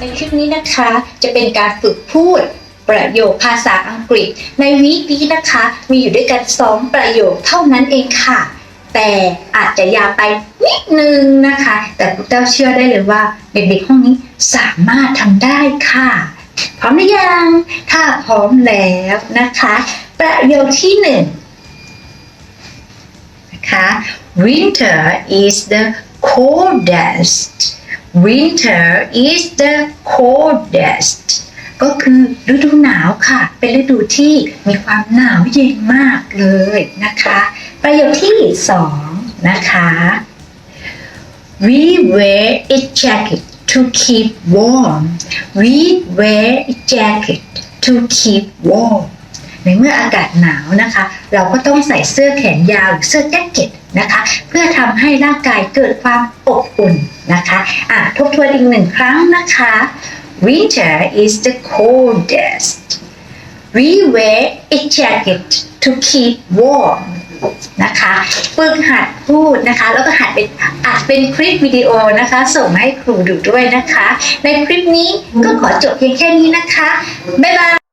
ในคลิปนี้นะคะจะเป็นการฝึกพูดประโยคภาษาอังกฤษ ในวีคนี้นะคะ มีอยู่ด้วยกันสองประโยคเท่านั้นเองค่ะ แต่อาจจะยาวไปนิดนึงนะคะ แต่พวกเจ้าเชื่อได้เลยว่า เด็กๆห้องนี้สามารถทำได้ค่ะ พร้อมหรือยัง ถ้าพร้อมแล้วนะคะ ประโยคที่หนึ่งนะคะ Winter is the coldest Winter is the coldest ก็คือฤดูหนาวค่ะ เป็นฤดูที่มีความหนาวเย็นมากเลยนะคะ ประโยคที่สองนะคะ We wear a jacket to keep warm We wear a jacket to keep warm ในเมื่ออากาศหนาวนะคะ เราก็ต้องใส่เสื้อแขนยาวหรือเสื้อแจ็คเก็ตนะคะ พื่อทำให้ร่างกายเกิดความอบอุ่นนะคะอะทบทวนอีกหนึ่งครั้งนะคะ Winter is the coldest We wear a jacket to keep warm นะคะฝึกหัดพูดนะคะ แล้วก็หัดเป็นอัดเป็นคลิปวิดีโอนะคะ ส่งให้ครูดูด้วยนะคะ ในคลิปนี้ก็ขอจบเพียงแค่นี้นะคะ บ๊ายบาย